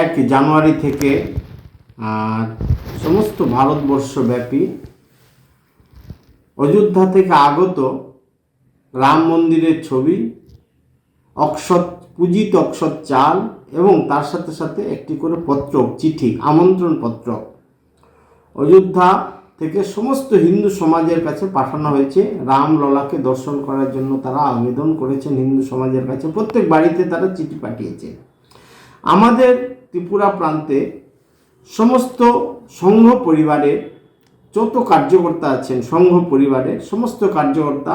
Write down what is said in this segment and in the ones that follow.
এক জানুয়ারি থেকে সমস্ত ভারতবর্ষব্যাপী অযোধ্যা থেকে আগত রাম মন্দিরের ছবি, অক্ষত, পূজিত অক্ষত চাল এবং তার সাথে সাথে একটি করে পত্রক, চিঠি আমন্ত্রণ পত্রক অযোধ্যা থেকে সমস্ত হিন্দু সমাজের কাছে পাঠানো হয়েছে। রামললাকে দর্শন করার জন্য তারা আবেদন করেছেন হিন্দু সমাজের কাছে। প্রত্যেক বাড়িতে তারা চিঠি পাঠিয়েছে। আমাদের ত্রিপুরা প্রান্তে সমস্ত সংঘ পরিবারের যত কার্যকর্তা আছেন, সংঘ পরিবারের সমস্ত কার্যকর্তা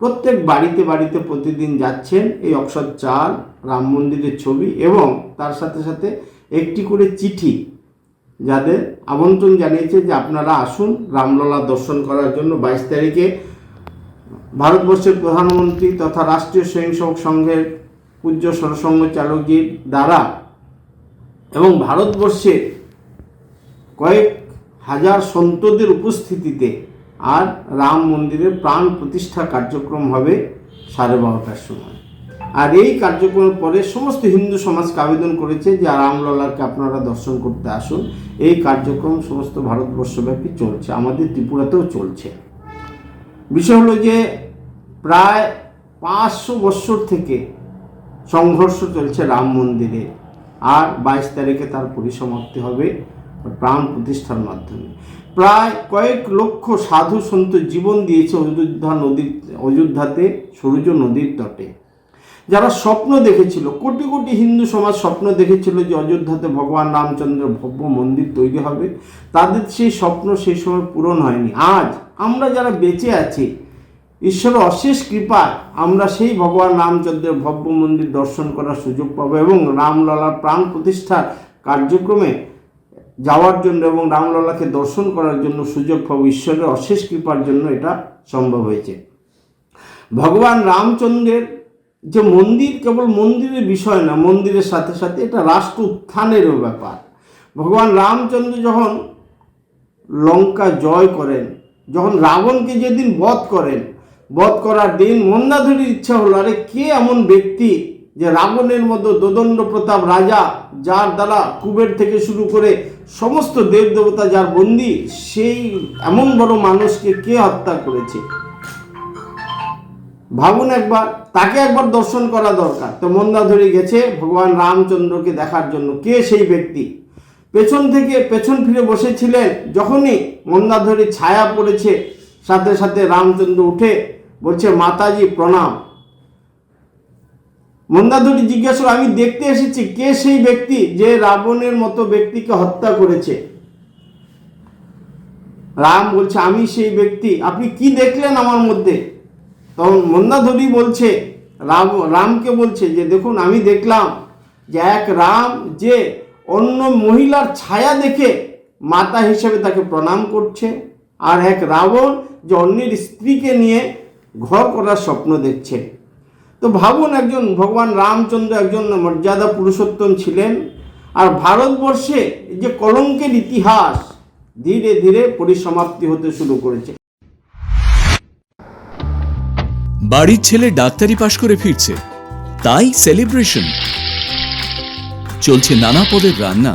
প্রত্যেক বাড়িতে বাড়িতে প্রতিদিন যাচ্ছেন এই অক্ষর চাল, রাম মন্দিরের ছবি এবং তার সাথে সাথে একটি করে চিঠি যাদের আমন্ত্রণ জানিয়েছে যে আপনারা আসুন রামললা দর্শন করার জন্য। বাইশ তারিখে ভারতবর্ষের প্রধানমন্ত্রী তথা রাষ্ট্রীয় স্বয়ংসেবক সংঘের পূজ্য সরসংঘ চালকজির দ্বারা এবং ভারতবর্ষের কয়েক হাজার সন্তদের উপস্থিতিতে আর রাম মন্দিরের প্রাণ প্রতিষ্ঠা কার্যক্রম হবে সাড়ে বারোটার সময়। আর এই কার্যক্রমের পরে সমস্ত হিন্দু সমাজকে আবেদন করেছে যে রামললাকে আপনারা দর্শন করতে আসুন। এই কার্যক্রম সমস্ত ভারতবর্ষব্যাপী চলছে, আমাদের ত্রিপুরাতেও চলছে। বিষয় হলো যে প্রায় পাঁচশো বৎসর থেকে সংঘর্ষ চলছে রাম মন্দিরে। আর বাইশ তারিখে তার পরিসমাপ্তি হবে প্রাণ প্রতিষ্ঠার মাধ্যমে। প্রায় কয়েক লক্ষ সাধু সন্ত জীবন দিয়েছে অযোধ্যা নদীর, অযোধ্যাতে, সূর্য নদীর তটে। যারা স্বপ্ন দেখেছিল, কোটি কোটি হিন্দু সমাজ স্বপ্ন দেখেছিল যে অযোধ্যাতে ভগবান রামচন্দ্র ভব্য মন্দির তৈরি হবে, তাদের সেই স্বপ্ন সেই সময় পূরণ হয়নি। আজ আমরা যারা বেঁচে আছি ঈশ্বরের অশেষ কৃপায় আমরা সেই ভগবান রামচন্দ্রের ভব্য মন্দির দর্শন করার সুযোগ পাবো এবং রামলালার প্রাণ প্রতিষ্ঠার কার্যক্রমে যাওয়ার জন্য এবং রামলালাকে দর্শন করার জন্য সুযোগ পাবো। ঈশ্বরের অশেষ কৃপার জন্য এটা সম্ভব হয়েছে। ভগবান রামচন্দ্রের যে মন্দির কেবল মন্দিরের বিষয় না, মন্দিরের সাথে সাথে এটা রাষ্ট্র উত্থানেরও ব্যাপার। ভগবান রামচন্দ্র যখন লঙ্কা জয় করেন, যখন রাবণকে যেদিন বধ করেন বধ করার দিন মন্দাধরীর ইচ্ছা হলো, আরে কে এমন ব্যক্তি যে রাবণের মতো দোদণ্ড প্রতাপ রাজা, যার দ্বারা কুবের থেকে শুরু করে সমস্ত দেব দেবতা যার বন্দি, সেই এমন বড় মানুষকে কে হত্যা করেছে? ভাবুন একবার, তাকে একবার দর্শন করা দরকার। তো মন্দাধরী গেছে ভগবান রামচন্দ্রকে দেখার জন্য। কে সেই ব্যক্তি? পেছন থেকে পেছন ফিরে বসেছিলেন যখনই মন্দাধরী ছায়া পড়েছে। সাথে সাথে রামচন্দ্র উঠে বলছে, মাতাজি, প্রণাম। মন্দাধরী জিজ্ঞাসা আমি দেখতে এসেছি, কে সেই ব্যক্তি যে রাবণের মতো ব্যক্তিকে হত্যা করেছে? রাম বলছে, আমি সেই ব্যক্তি, আপনি কি দেখলেন আমার মধ্যে? তখন মন্দাধরী বলছে রাম রামকে বলছে যে, দেখুন, আমি দেখলাম যে এক রাম যে অন্য মহিলার ছায়া দেখে মাতা হিসেবে তাকে প্রণাম করছে, আর এক রাবণ যে অন্যের স্ত্রীকে নিয়ে ঘর করার স্বপ্ন দেখছে তো ভাবুন একজন, ভগবান রামচন্দ্র একজন মর্যাদা পুরুষোত্তম ছিলেন আর ভারতবর্ষে যে কলঙ্কের ইতিহাস ধীরে ধীরে পরিসমাপ্তি হতে শুরু করেছে। বাড়ির ছেলে ডাক্তারি পাশ করে ফিরছে, তাই সেলিব্রেশন। চলছে নানা পদের রান্না।